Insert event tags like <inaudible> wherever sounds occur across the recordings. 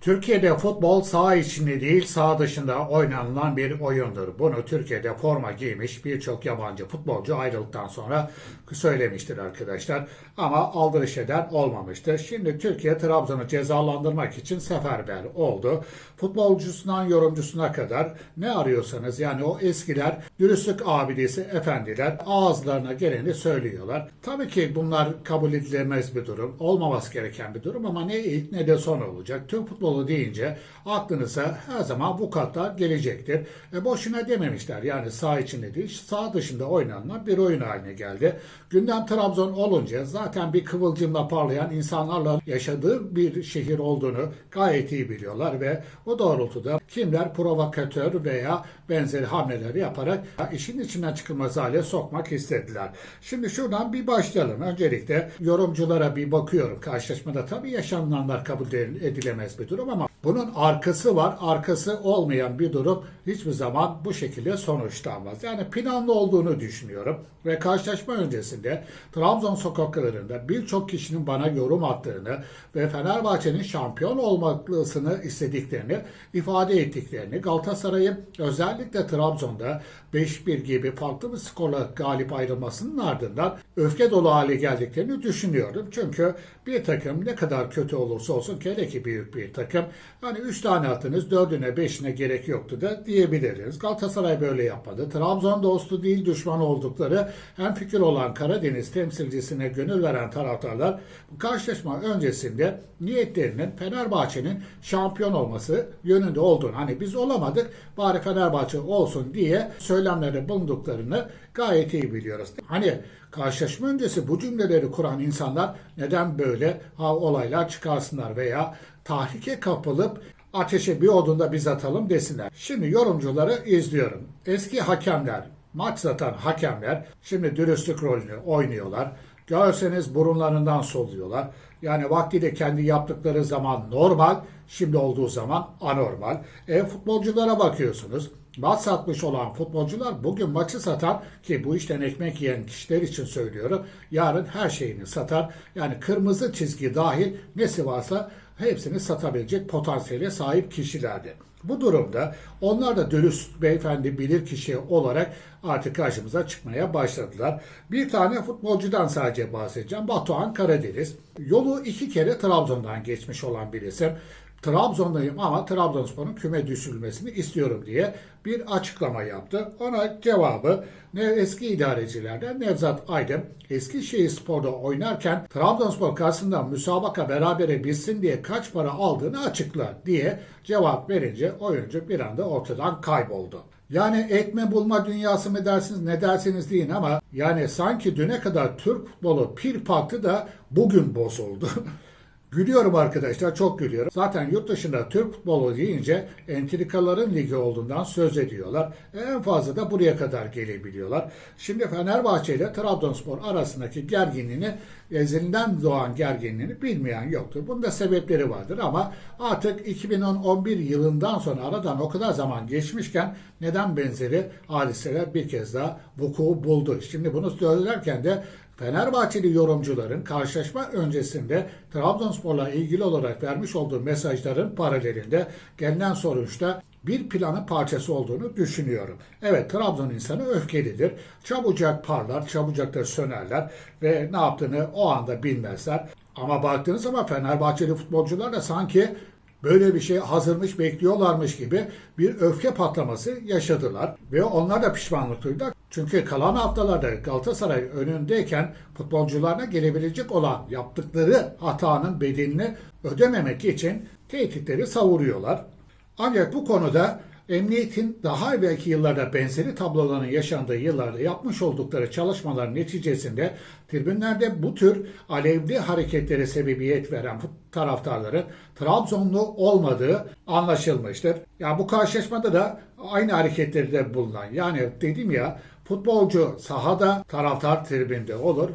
Türkiye'de futbol saha içinde değil saha dışında oynanılan bir oyundur. Bunu Türkiye'de forma giymiş birçok yabancı futbolcu ayrıldıktan sonra söylemiştir arkadaşlar. Ama aldırış eden olmamıştır. Şimdi Türkiye Trabzon'u cezalandırmak için seferber oldu. Futbolcusundan yorumcusuna kadar ne arıyorsanız yani o eskiler dürüstlük abidesi efendiler ağızlarına geleni söylüyorlar. Tabii ki bunlar kabul edilemez bir durum. Olmaması gereken bir durum ama ne ilk ne de son olacak. Türk futbolu deyince aklınıza her zaman bu katlar gelecektir. E boşuna dememişler. Yani sağ içinde değil, sağ dışında oynanılan bir oyun haline geldi. Gündem Trabzon olunca zaten bir kıvılcımla parlayan insanlarla yaşadığı bir şehir olduğunu gayet iyi biliyorlar ve o doğrultuda kimler provokatör veya benzeri hamleleri yaparak işin içinden çıkılmaz hale sokmak istediler. Şimdi şuradan bir başlayalım. Öncelikle yorumculara bir bakıyorum. Karşılaşmada tabii yaşananlar kabul edilemez bir durum ama bunun arkası var. Arkası olmayan bir durum hiçbir zaman bu şekilde sonuçlanmaz. Yani planlı olduğunu düşünüyorum. Ve karşılaşma öncesinde Trabzon sokaklarında birçok kişinin bana yorum attığını ve Fenerbahçe'nin şampiyon olmasını istediklerini ifade ettiklerini, Galatasaray'ın özellikle Trabzon'da 5-1 gibi farklı bir skorla galip ayrılmasının ardından öfke dolu hale geldiklerini düşünüyordum. Çünkü bir takım ne kadar kötü olursa olsun hele ki büyük bir takım hani 3 tane attınız 4'üne 5'ine gerek yoktu da diyebiliriz. Galatasaray böyle yapmadı. Trabzon dostu değil düşman oldukları hem fikir olan Karadeniz temsilcisine gönül veren taraftarlar bu karşılaşma öncesinde niyetlerinin Fenerbahçe'nin şampiyon olması yönünde olduğunu hani biz olamadık bari Fenerbahçe olsun diye söylemlerde bulunduklarını gayet iyi biliyoruz. Hani karşılaşma öncesi bu cümleleri kuran insanlar neden böyle ha, olaylar çıkarsınlar veya tahrike kapılıp ateşe bir odunda biz atalım desinler. Şimdi yorumcuları izliyorum. Eski hakemler, maç satan hakemler şimdi dürüstlük rolünü oynuyorlar. Görseniz burunlarından soluyorlar. Yani vaktiyle kendi yaptıkları zaman normal, şimdi olduğu zaman anormal. E futbolculara bakıyorsunuz. Maç satmış olan futbolcular bugün maçı satar ki bu işten ekmek yiyen kişiler için söylüyorum. Yarın her şeyini satar. Yani kırmızı çizgi dahil nesi varsa hepsini satabilecek potansiyele sahip kişilerdi. Bu durumda onlar da dürüst beyefendi bilir kişi olarak artık karşımıza çıkmaya başladılar. Bir tane futbolcudan sadece bahsedeceğim. Batuhan Karadeniz. Yolu iki kere Trabzon'dan geçmiş olan bir isim. Trabzon'dayım ama Trabzonspor'un küme düşürülmesini istiyorum diye bir açıklama yaptı. Ona cevabı eski idarecilerden Nevzat Aydın Eskişehir Spor'da oynarken Trabzonspor karşısında müsabaka berabere bitsin diye kaç para aldığını açıkla diye cevap verince oyuncu bir anda ortadan kayboldu. Yani ekme bulma dünyası mı dersiniz ne dersiniz deyin ama yani sanki düne kadar Türk futbolu pir paktı da bugün bozuldu. <laughs> Gülüyorum arkadaşlar çok gülüyorum. Zaten yurt dışında Türk futbolu deyince entrikaların ligi olduğundan söz ediyorlar. En fazla da buraya kadar gelebiliyorlar. Şimdi Fenerbahçe ile Trabzonspor arasındaki gerginliğini ezelinden doğan gerginliğini bilmeyen yoktur. Bunun da sebepleri vardır ama artık 2011 yılından sonra aradan o kadar zaman geçmişken neden benzeri hadiseler bir kez daha vuku buldu. Şimdi bunu söylerken de Fenerbahçeli yorumcuların karşılaşma öncesinde Trabzonspor'la ilgili olarak vermiş olduğu mesajların paralelinde gelinen sonuçta bir planın parçası olduğunu düşünüyorum. Evet Trabzon insanı öfkelidir. Çabucak parlar, çabucak da sönerler ve ne yaptığını o anda bilmezler. Ama baktığınız zaman Fenerbahçeli futbolcular da sanki böyle bir şey hazırmış bekliyorlarmış gibi bir öfke patlaması yaşadılar. Ve onlar da pişmanlık duydular. Çünkü kalan haftalarda Galatasaray önündeyken futbolcularına gelebilecek olan yaptıkları hatanın bedelini ödememek için tehditleri savuruyorlar. Ancak bu konuda Emniyetin daha evvelki yıllarda benzeri tabloların yaşandığı yıllarda yapmış oldukları çalışmalar neticesinde tribünlerde bu tür alevli hareketlere sebebiyet veren taraftarların Trabzonlu olmadığı anlaşılmıştır. Ya bu karşılaşmada da aynı hareketleri bulunan yani dedim ya futbolcu sahada taraftar tribünde olur.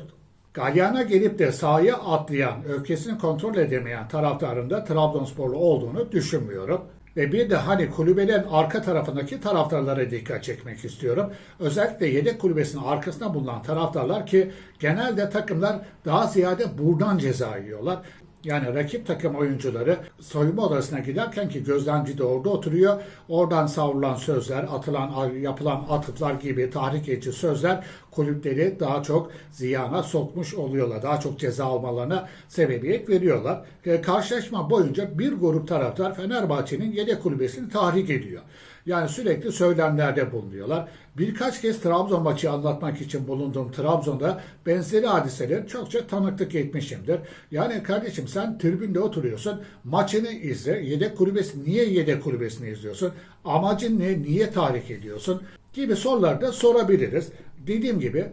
Galyana gelip de sahaya atlayan, öfkesini kontrol edemeyen taraftarın da Trabzonsporlu olduğunu düşünmüyorum. Ve bir de hani kulübelerin arka tarafındaki taraftarlara dikkat çekmek istiyorum. Özellikle yedek kulübesinin arkasında bulunan taraftarlar ki genelde takımlar daha ziyade buradan ceza yiyorlar. Yani rakip takım oyuncuları soyunma odasına giderken ki gözlemci de orada oturuyor. Oradan savrulan sözler, atılan, yapılan atıflar gibi tahrik edici sözler kulüpleri daha çok ziyana sokmuş oluyorlar. Daha çok ceza almalarına sebebiyet veriyorlar. E, karşılaşma boyunca bir grup taraftar Fenerbahçe'nin yedek kulübesini tahrik ediyor. Yani sürekli söylemlerde bulunuyorlar. Birkaç kez Trabzon maçı anlatmak için bulunduğum Trabzon'da benzeri hadiseler çokça tanıklık etmişimdir. Yani kardeşim sen tribünde oturuyorsun, maçını izle, yedek kulübesi, niye yedek kulübesini izliyorsun? Amacın ne, niye tahrik ediyorsun? Gibi sorular da sorabiliriz. Dediğim gibi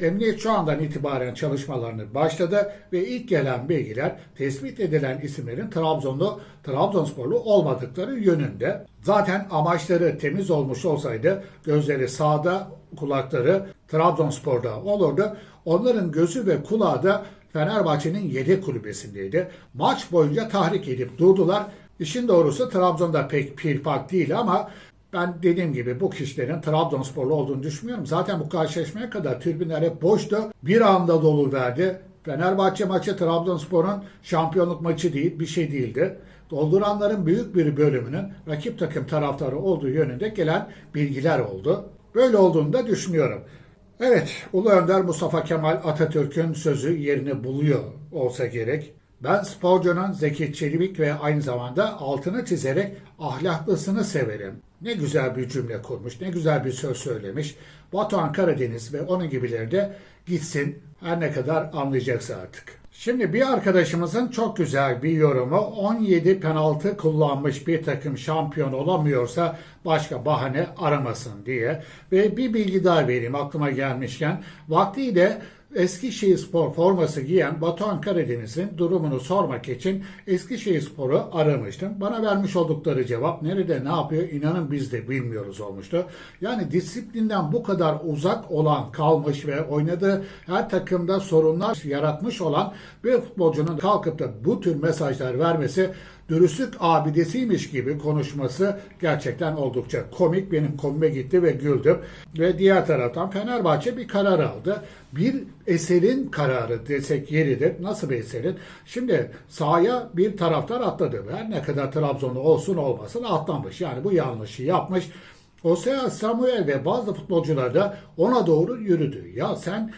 Emniyet şu andan itibaren çalışmalarını başladı ve ilk gelen bilgiler tespit edilen isimlerin Trabzonlu, Trabzonsporlu olmadıkları yönünde. Zaten amaçları temiz olmuş olsaydı gözleri sağda, kulakları Trabzonspor'da olurdu. Onların gözü ve kulağı da Fenerbahçe'nin yedek kulübesindeydi. Maç boyunca tahrik edip durdular. İşin doğrusu Trabzon'da pek pirpak değil ama ben dediğim gibi bu kişilerin Trabzonsporlu olduğunu düşünmüyorum. Zaten bu karşılaşmaya kadar tribünler hep boştu. Bir anda dolu verdi. Fenerbahçe maçı Trabzonspor'un şampiyonluk maçı değil, bir şey değildi. Dolduranların büyük bir bölümünün rakip takım taraftarı olduğu yönünde gelen bilgiler oldu. Böyle olduğunu da düşünüyorum. Evet, Ulu Önder Mustafa Kemal Atatürk'ün sözü yerini buluyor olsa gerek. Ben sporcunun Zeki Çelik ve aynı zamanda altını çizerek ahlaklısını severim. Ne güzel bir cümle kurmuş, ne güzel bir söz söylemiş. Batuhan Karadeniz ve onun gibileri de gitsin her ne kadar anlayacaksa artık. Şimdi bir arkadaşımızın çok güzel bir yorumu 17 penaltı kullanmış bir takım şampiyon olamıyorsa başka bahane aramasın diye. Ve bir bilgi daha vereyim aklıma gelmişken. Vaktiyle Eskişehir Spor forması giyen Batuhan Karadeniz'in durumunu sormak için Eskişehir Spor'u aramıştım. Bana vermiş oldukları cevap nerede ne yapıyor inanın biz de bilmiyoruz olmuştu. Yani disiplinden bu kadar uzak olan kalmış ve oynadığı her takımda sorunlar yaratmış olan bir futbolcunun kalkıp da bu tür mesajlar vermesi dürüstlük abidesiymiş gibi konuşması gerçekten oldukça komik. Benim komime gitti ve güldüm. Ve diğer taraftan Fenerbahçe bir karar aldı. Bir eserin kararı desek yeridir. Nasıl bir eserin? Şimdi sahaya bir taraftar atladı. Her ne kadar Trabzonlu olsun olmasın atlamış. Yani bu yanlışı yapmış. Osea Samuel ve bazı futbolcular da ona doğru yürüdü. Ya sen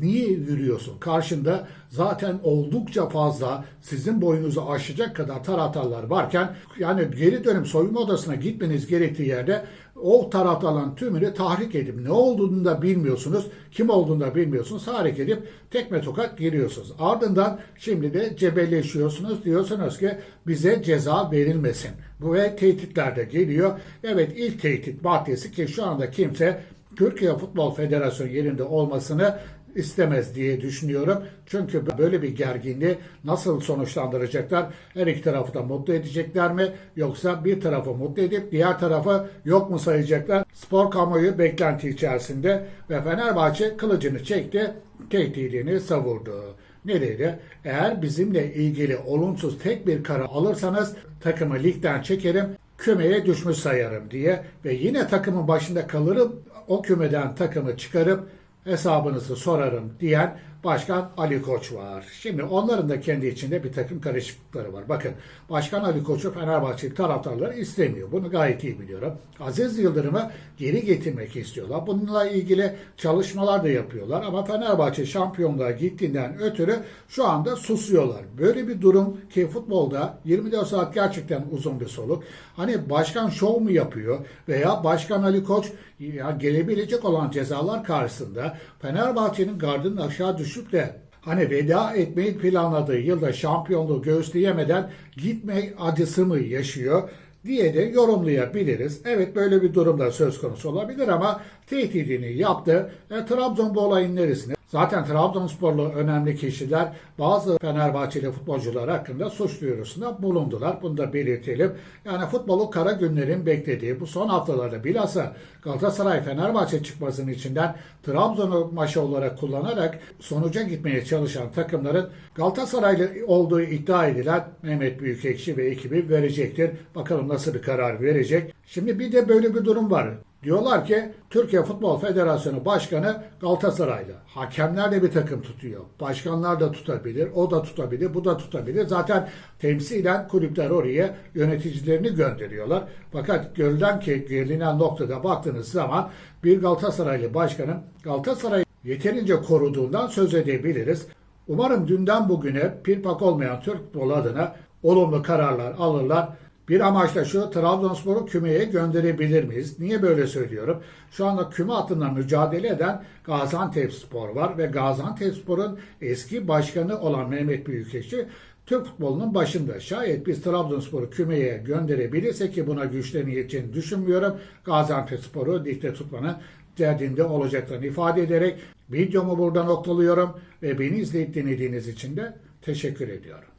niye yürüyorsun? Karşında zaten oldukça fazla sizin boyunuzu aşacak kadar taraftarlar varken yani geri dönüm soyunma odasına gitmeniz gerektiği yerde o taraftarların tümünü tahrik edip ne olduğunu da bilmiyorsunuz, kim olduğunu da bilmiyorsunuz, tahrik edip tekme tokat giriyorsunuz. Ardından şimdi de cebelleşiyorsunuz, diyorsunuz ki bize ceza verilmesin. Bu ve tehditler de geliyor. Evet ilk tehdit maddesi ki şu anda kimse Türkiye Futbol Federasyonu yerinde olmasını istemez diye düşünüyorum. Çünkü böyle bir gerginliği nasıl sonuçlandıracaklar? Her iki tarafı da mutlu edecekler mi? Yoksa bir tarafı mutlu edip diğer tarafı yok mu sayacaklar? Spor kamuoyu beklenti içerisinde ve Fenerbahçe kılıcını çekti, tehdidini savurdu. Nereye? Eğer bizimle ilgili olumsuz tek bir karar alırsanız takımı ligden çekerim, kümeye düşmüş sayarım diye ve yine takımın başında kalırım, o kümeden takımı çıkarıp hesabınızı sorarım diyen Başkan Ali Koç var. Şimdi onların da kendi içinde bir takım karışıklıkları var. Bakın Başkan Ali Koç'u Fenerbahçe taraftarları istemiyor. Bunu gayet iyi biliyorum. Aziz Yıldırım'ı geri getirmek istiyorlar. Bununla ilgili çalışmalar da yapıyorlar. Ama Fenerbahçe şampiyonluğa gittiğinden ötürü şu anda susuyorlar. Böyle bir durum ki futbolda 24 saat gerçekten uzun bir soluk. Hani başkan şov mu yapıyor veya Başkan Ali Koç ya gelebilecek olan cezalar karşısında Fenerbahçe'nin gardının aşağı düşüp de hani veda etmeyi planladığı yılda şampiyonluğu göğüsleyemeden gitme acısı mı yaşıyor diye de yorumlayabiliriz. Evet böyle bir durumda söz konusu olabilir ama tehdidini yaptı. E, Trabzon bu olayın neresine? Zaten Trabzonsporlu önemli kişiler bazı Fenerbahçeli futbolcular hakkında suç duyurusunda bulundular. Bunu da belirtelim. Yani futbolu kara günlerin beklediği bu son haftalarda bilhassa Galatasaray Fenerbahçe çıkmasının içinden Trabzon'u maçı olarak kullanarak sonuca gitmeye çalışan takımların Galatasaraylı olduğu iddia edilen Mehmet Büyükekşi ve ekibi verecektir. Bakalım nasıl bir karar verecek. Şimdi bir de böyle bir durum var. Diyorlar ki Türkiye Futbol Federasyonu Başkanı Galatasaraylı. Hakemler de bir takım tutuyor. Başkanlar da tutabilir, o da tutabilir, bu da tutabilir. Zaten temsilen kulüpler oraya yöneticilerini gönderiyorlar. Fakat görülen ki gelinen noktada baktığınız zaman bir Galatasaraylı başkanın Galatasaray yeterince koruduğundan söz edebiliriz. Umarım dünden bugüne pirpak olmayan Türk futbolu adına olumlu kararlar alırlar. Bir amaç da şu Trabzonspor'u kümeye gönderebilir miyiz? Niye böyle söylüyorum? Şu anda küme hattında mücadele eden Gaziantepspor var ve Gaziantepspor'un eski başkanı olan Mehmet Büyükekşi Türk futbolunun başında. Şayet biz Trabzonspor'u kümeye gönderebilirsek ki buna güçlerini yeteceğini düşünmüyorum. Gaziantepspor'u ligde tutmanın derdinde olacaklarını ifade ederek videomu burada noktalıyorum ve beni izleyip dinlediğiniz için de teşekkür ediyorum.